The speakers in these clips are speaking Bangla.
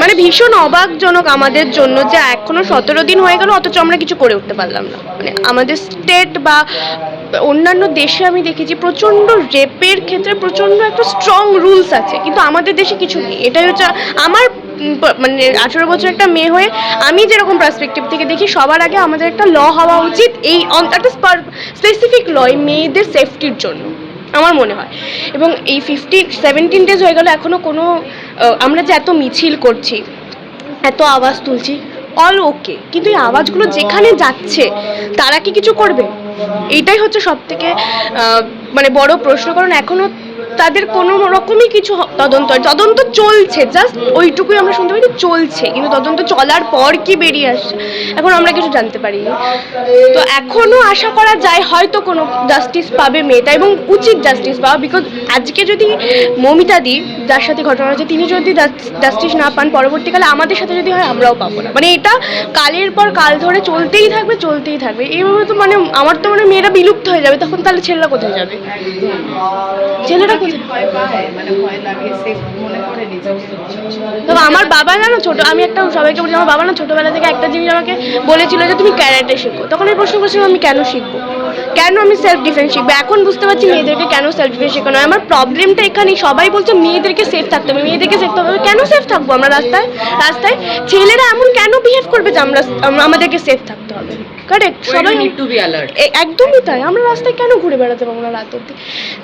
মানে ভীষণ অবাকজনক আমাদের জন্য যে এখনও সতেরো দিন হয়ে গেল, অথচ আমরা কিছু করে উঠতে পারলাম না। মানে আমাদের স্টেট বা অন্যান্য দেশে আমি দেখেছি প্রচণ্ড রেপের ক্ষেত্রে প্রচণ্ড একটা স্ট্রং রুলস আছে। কিন্তু আমাদের দেশে কিছু নেই। এটাই হচ্ছে আমার মানে আঠেরো বছর একটা মেয়ে হয়ে আমি যেরকম পার্সপেক্টিভ থেকে দেখি, সবার আগে আমাদের একটা ল হওয়া উচিত এই একটা স্পেসিফিক ল মেয়েদের সেফটির জন্য। আমার মনে হয়। এবং এই ফিফটি সেভেন্টিন ডেজ হয়ে গেল এখনও কোনো আমরা যে এত মিছিল করছি, এত আওয়াজ তুলছি অল ওকে কিন্তু এই আওয়াজগুলো যেখানে যাচ্ছে, তারা কি কিছু করবে? এইটাই হচ্ছে সব থেকে মানে বড় প্রশ্ন, কারণ এখনও তাদের কোনো রকমই কিছু তদন্ত। তদন্ত চলছে জাস্ট ওইটুকুই আমরা শুনতে যে চলছে। কিন্তু তদন্ত চলার পর কি বেরিয়ে আসছে এখন আমরা কিছু জানতে পারিনি। তো এখনও আশা করা যায় হয়তো কোনো জাস্টিস পাবে মেয়েটা এবং উচিত জাস্টিস পাওয়া বিকজ আজকে যদি মমিতা দি, যার সাথে ঘটনা হয়েছে, তিনি যদি জাস্টিস না পান, পরবর্তীকালে আমাদের সাথে যদি হয়, আমরাও পাবো না। মানে এটা কালের পর কাল ধরে চলতেই থাকবে চলতেই থাকবে। এইভাবে তো মানে আমার তো মানে মেয়েরা বিলুপ্ত হয়ে যাবে, তখন তাহলে ছেলেরা কোথায় যাবে? ছেলেরা মানে তবে আমার বাবা না ছোট, আমি একটা সবাইকে বলি, আমার বাবা না ছোটবেলা থেকে একটা জিনিস আমাকে বলেছিল যে তুমি ক্যারাটে শিখো। তখন আমি প্রশ্ন করছিলাম, আমি কেন শিখব? কেন আমি সেলফ ডিফেন্স শিখব? এখন বুঝতে পারছি মেয়েদেরকে কেন সেলফ ডিফেন্স শেখানো হয়। আমার প্রবলেমটা এখানেই সবাই বলছে মেয়েদেরকে সেফ থাকতে হবে। মেয়েদেরকে সেফ থাকতে হবে। কেন সেফ থাকব আমরা রাস্তায়? রাস্তায় ছেলেরা এমন কেন বিহেভ করবে যে আমরা আমাদেরকে সেফ থাকতে হবে? কারেক্ট সবাই নিড টু বি অ্যালার্ট একদমই তাই। আমরা রাস্তায় কেন ঘুরে বেড়াতে পারব না রাত অব্দি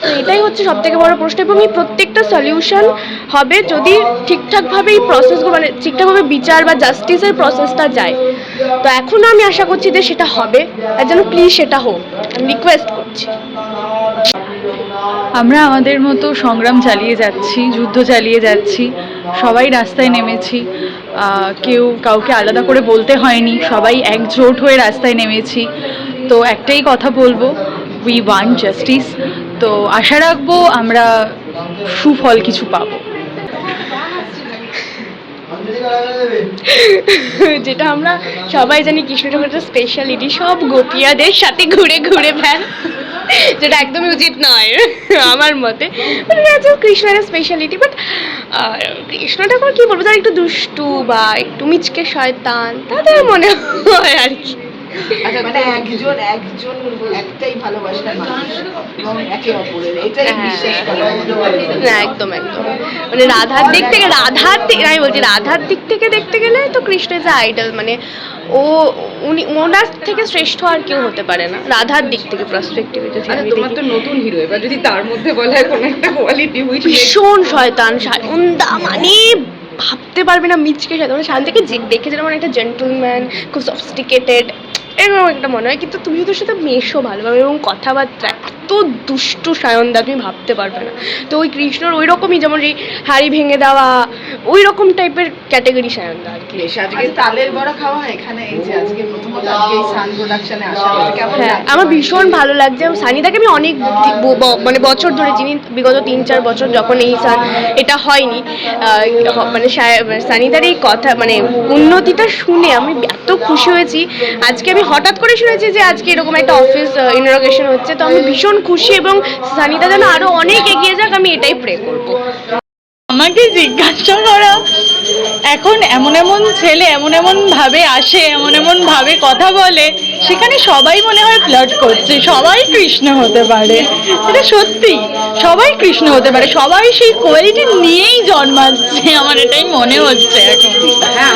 তো এটাই হচ্ছে সব থেকে বড় প্রশ্ন এবং এই প্রত্যেকটা সলিউশন হবে যদি ঠিকঠাকভাবে এই প্রসেসগুলো মানে ঠিকঠাকভাবে বিচার বা জাস্টিসের প্রসেসটা যায়। তো এখনও আমি আশা করছি যে সেটা হবে। আর যেন প্লিজ সেটা হোক। রিকোয়েস্ট করছি। আমরা আমাদের মতো সংগ্রাম চালিয়ে যাচ্ছি, যুদ্ধ চালিয়ে যাচ্ছি, সবাই রাস্তায় নেমেছি। কেউ কাউকে আলাদা করে বলতে হয়নি, সবাই একজোট হয়ে রাস্তায় নেমেছি। তো একটাই কথা বলব উই ওয়ান জাস্টিস তো আশা রাখব আমরা সুফল কিছু পাবো। যেটা আমরা সবাই জানি কৃষ্ণ ঠাকুরের স্পেশালিটি সব গোপিয়াদের সাথে ঘুরে ঘুরে ফেল যেটা একদমই উচিত নয়, আমার মতে। কৃষ্ণের স্পেশালিটি বাট কৃষ্ণ ঠাকুর কি বলব? যারা একটু দুষ্টু বা একটু মিচকে শয়তান তাদের মনে হয় আর কি। আচ্ছা মানে একজন একজন একটাই ভালোবাসার মানুষ এবং একে অপরের এটাই হ্যাঁ। বিশ্বাস করা না একদম একদম। মানে রাধার দিক থেকে রাধার দিক আমি বলছি রাধার দিক থেকে দেখতে গেলে তো কৃষ্ণ ইজ আইডল মানে ও উনি ওনার থেকে শ্রেষ্ঠ আর কেউ হতে পারে না। রাধার দিক থেকে পার্সপেক্টিভে যদি আচ্ছা আমি তোমার তো নতুন হিরো এবার যদি তার মধ্যে বলা হয় কোনো একটা কোয়ালিটি হুইচ ভীষণ শয়তান সায়ন্দা মানে ভাবতে পারবে না মিচকে শয়তান মানে শান্তিকে যে দেখে যেন মানে একটা জেন্টলম্যান খুব সফিস্টিকেটেড এরকম একটা মনে হয় কিন্তু তুমি ওদের সাথে মেশো ভালোভাবে এবং কথাবার্তা এত দুষ্টু সায়ন্দা তুমি ভাবতে পারবে না। তো ওই কৃষ্ণর ওই রকমই যেমন এই হাড়ি ভেঙে দেওয়া ওই রকম টাইপের ক্যাটাগরি সায়ন্দা আর কি। আজকে তালের বড়া খাওয়া এখানে এই যে আজকে প্রথমত আজকে সান প্রোডাকশনে আসা কেমন হ্যাঁ আমার ভীষণ ভালো লাগছে। সানিদাকে আমি অনেক মানে বছর ধরে চিনি বিগত তিন চার বছর যখন এই সান এটা হয়নি মানে সানিদার এই কথা মানে উন্নতিটা শুনে আমি এত খুশি হয়েছি। আজকে আমি হঠাৎ করে শুনেছি যে আজকে এরকম একটা অফিস ইনোগ্রেশন হচ্ছে। তো আমি ভীষণ খুশি এবং সানিদা যেন আরও অনেক এগিয়ে যাক আমি এটাই প্রে করব। আমাকে জিজ্ঞাসা করা এখন এমন এমন ছেলে এমন এমন ভাবে আসে এমন এমন ভাবে কথা বলে সেখানে সবাই মনে হয় ফ্লার্ট করছে সবাই কৃষ্ণ হতে পারে। এটা সত্যি সবাই কৃষ্ণ হতে পারে সবাই সেই কোয়ালিটি নিয়েই জন্মাচ্ছে আমার এটাই মনে হচ্ছে এখন। হ্যাঁ